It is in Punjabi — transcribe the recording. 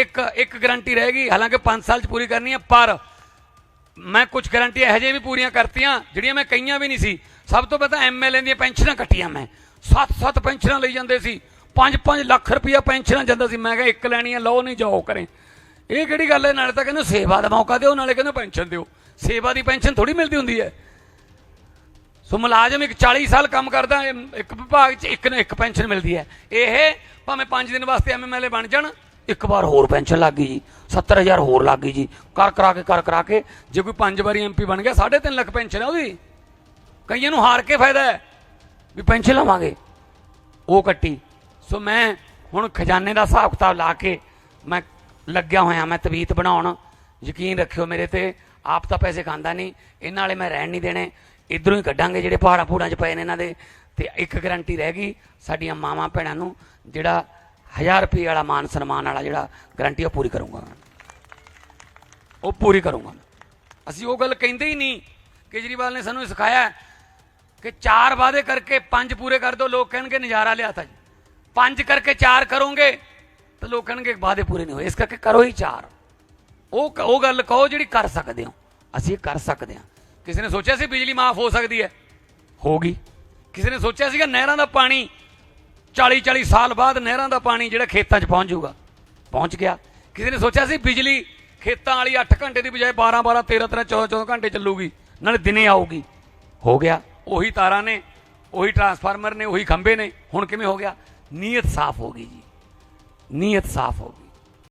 ਇੱਕ ਇੱਕ ਗਾਰੰਟੀ ਰਹੇਗੀ ਹਾਲਾਂਕਿ 5 ਸਾਲ ਚ ਪੂਰੀ ਕਰਨੀ ਹੈ ਪਰ ਮੈਂ ਕੁਝ ਗਾਰੰਟੀਆਂ ਇਹੋ ਜਿਹੀਆਂ ਵੀ ਪੂਰੀਆਂ ਕਰਤੀਆਂ, ਜਿਹੜੀਆਂ ਮੈਂ ਕਈਆਂ ਵੀ ਨਹੀਂ ਸੀ। ਸਭ ਤੋਂ ਪਹਿਲਾਂ ਐਮਐਲਏ ਦੀਆਂ ਪੈਨਸ਼ਨਾਂ ਕੱਟੀਆਂ ਮੈਂ। 7-7 ਪੈਨਸ਼ਨਾਂ ਲਈ ਜਾਂਦੇ ਸੀ। 5-5 ਲੱਖ ਰੁਪਇਆ ਪੈਨਸ਼ਨਾਂ ਜਾਂਦਾ ਸੀ। ਮੈਂ ਕਿਹਾ ਇੱਕ ਲੈਣੀ ਹੈ ਲਓ, ਨਹੀਂ ਜਾਓ ਕਰੇ। ਇਹ ਕਿਹੜੀ ਗੱਲ ਹੈ? ਨਾਲੇ ਤਾਂ ਕਹਿੰਦੇ ਸੇਵਾ ਦਾ ਮੌਕਾ ਦਿਓ, ਨਾਲੇ ਕਹਿੰਦੇ ਪੈਨਸ਼ਨ ਦਿਓ। ਸੇਵਾ ਦੀ ਪੈਨਸ਼ਨ ਥੋੜੀ ਮਿਲਦੀ ਹੁੰਦੀ ਹੈ। ਸੋ ਮੁਲਾਜ਼ਮ ਇੱਕ 40 ਸਾਲ ਕੰਮ ਕਰਦਾ, ਇੱਕ ਵਿਭਾਗ 'ਚ ਇੱਕ ਨਾ ਇੱਕ ਪੈਨਸ਼ਨ ਮਿਲਦੀ ਹੈ। ਇਹ ਭਾਵੇਂ 5 ਦਿਨ ਵਾਸਤੇ ਐਮਐਲਏ ਬਣ ਜਾਣ ਇੱਕ ਵਾਰ ਹੋਰ ਪੈਨਸ਼ਨ ਲੱਗ ਗਈ ਜੀ 70000 ਹੋਰ ਲੱਗ ਗਈ ਜੀ, ਕਰ ਕਰਾ ਕੇ, ਕਰ ਕਰਾ ਕੇ, ਜੇ ਕੋਈ ਪੰਜ ਵਾਰੀ ਐਮਪੀ ਬਣ ਗਿਆ 3.5 ਲੱਖ ਪੈਨਸ਼ਨ ਹੈ ਉਹਦੀ। ਕਈਆਂ ਨੂੰ ਹਾਰ ਕੇ ਫਾਇਦਾ ਹੈ ਵੀ ਪੈਨਸ਼ਨ ਲਵਾਂਗੇ। ਉਹ ਕੱਟੀ। ਸੋ ਮੈਂ ਹੁਣ ਖਜ਼ਾਨੇ ਦਾ ਹਿਸਾਬ ਕਿਤਾਬ ਲਾ ਕੇ ਮੈਂ ਲੱਗਿਆ ਹੋਇਆ, ਮੈਂ ਤਵੀਤ ਬਣਾਉਣ। ਯਕੀਨ ਰੱਖਿਓ ਮੇਰੇ ਤੇ, ਆਪ ਤਾਂ ਪੈਸੇ ਖਾਂਦਾ ਨਹੀਂ, ਇਹਨਾਂ ਵਾਲੇ ਮੈਂ ਰਹਿਣ ਨਹੀਂ ਦੇਣੇ। ਇਧਰੋਂ ਹੀ ਕੱਢਾਂਗੇ ਜਿਹੜੇ ਪਹਾੜਾਂ ਪੂੜਾਂ 'ਚ ਪਏ ਨੇ ਇਹਨਾਂ ਦੇ, ਤੇ ਇੱਕ ਗਰੰਟੀ ਰਹਿ ਗਈ ਸਾਡੀਆਂ ਮਾਵਾਂ ਭੈਣਾਂ ਨੂੰ, ਜਿਹੜਾ 1000 ਰੁਪਏ ਵਾਲਾ ਮਾਨ ਸਨਮਾਨ ਵਾਲਾ ਜਿਹੜਾ ਗਰੰਟੀ ਉਹ ਪੂਰੀ ਕਰੂੰਗਾ ਮੈਂ। ਉਹ ਪੂਰੀ ਕਰੂੰਗਾ ਅਸੀਂ ਉਹ ਗੱਲ ਕਹਿੰਦੇ ਹੀ ਨਹੀਂ, ਕੇਜਰੀਵਾਲ ਨੇ ਸਾਨੂੰ ਸਿਖਾਇਆ ਕਿ ਚਾਰ ਵਾਅਦੇ ਕਰਕੇ ਪੰਜ ਪੂਰੇ ਕਰ ਦੋ ਲੋਕ ਕਹਿਣਗੇ ਨਜ਼ਾਰਾ ਲਿਆਤਾ ਜੀ। ਪੰਜ ਕਰਕੇ ਚਾਰ ਕਰੋਗੇ ਤਾਂ ਲੋਕ ਕਹਿਣਗੇ ਵਾਅਦੇ ਪੂਰੇ ਨਹੀਂ ਹੋਏ। ਇਸ ਕਰਕੇ ਕਰੋ ਹੀ ਚਾਰ। ਉਹ ਉਹ ਗੱਲ ਕਹੋ ਜਿਹੜੀ ਕਰ ਸਕਦੇ ਹੋ। ਅਸੀਂ ਇਹ ਕਰ ਸਕਦੇ ਹਾਂ। ਕਿਸੇ ਨੇ ਸੋਚਿਆ ਸੀ ਬਿਜਲੀ ਮਾਫ ਹੋ ਸਕਦੀ ਹੈ? ਹੋ ਗਈ ਕਿਸੇ ਨੇ ਸੋਚਿਆ ਸੀਗਾ ਨਹਿਰਾਂ ਦਾ ਪਾਣੀ 40 40 ਸਾਲ ਬਾਅਦ ਨਹਿਰਾਂ ਦਾ ਪਾਣੀ ਜਿਹੜਾ ਖੇਤਾਂ 'ਚ ਪਹੁੰਚ ਜਾਊਗਾ। ਪਹੁੰਚ ਗਿਆ। ਕਿਸੇ ਨੇ ਸੋਚਿਆ ਸੀ ਬਿਜਲੀ ਖੇਤਾਂ ਵਾਲੀ 8 ਘੰਟੇ ਦੀ ਬਜਾਏ 12 12 13 13 14 14 ਘੰਟੇ ਚੱਲੂਗੀ, ਨਾਲੇ ਦਿਨੇ ਆਊਗੀ। ਹੋ ਗਿਆ। ਉਹੀ ਤਾਰਾਂ ਨੇ, ਉਹੀ ਟਰਾਂਸਫਾਰਮਰ ਨੇ, ਉਹੀ ਖੰਭੇ ਨੇ। ਹੁਣ ਕਿਵੇਂ ਹੋ ਗਿਆ? ਨੀਅਤ ਸਾਫ਼ ਹੋ ਗਈ ਜੀ। ਨੀਅਤ ਸਾਫ਼ ਹੋ ਗਈ।